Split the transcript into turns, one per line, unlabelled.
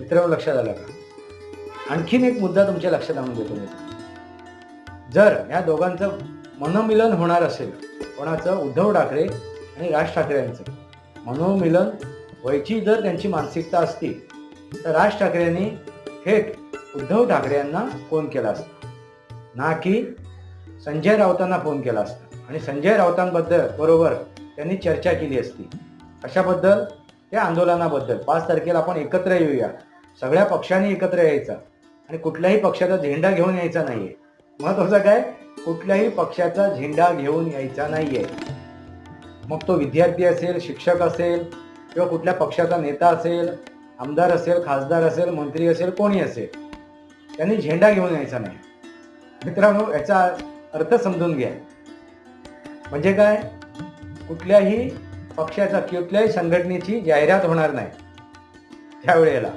मित्रांनो लक्षात आलं का? आणखीन एक मुद्दा तुमच्या लक्षात आणून देतो मी. जर या दोघांचं मनोमिलन होणार असेल कोणाचं? उद्धव ठाकरे आणि राज ठाकरे यांचं. मनोमिलन व्हायची जर त्यांची मानसिकता असती तर राज ठाकरेंनी थेट उद्धव ठाकरे यांना फोन केला असता. ना की संजय राऊतांना फोन केला असता. आणि संजय राऊतांबद्दल बरोबर त्यांनी चर्चा केली असती. अशाबद्दल त्या आंदोलनाबद्दल. पाच तारखेला आपण एकत्र येऊया. सगळ्या पक्षांनी एकत्र यायचं. आणि कुठल्याही पक्षाचा झेंडा घेऊन यायचा नाहीये. महत्वाचं काय? कुठल्याही पक्षाचा झेंडा घेऊन यायचा नाहीये. मग तो विद्यार्थी असेल शिक्षक असेल किंवा कुठल्या पक्षाचा नेता असेल आमदार असेल खासदार असेल मंत्री असेल कोणी असेल त्यांनी झेंडा घेऊन यायचा नाही. मित्रांनो याचा अर्थ समजून घ्या. म्हणजे काय? कुठल्याही पक्षाचा कुठल्याही संघटनेची जाहिरात होणार नाही. त्यावेळेला.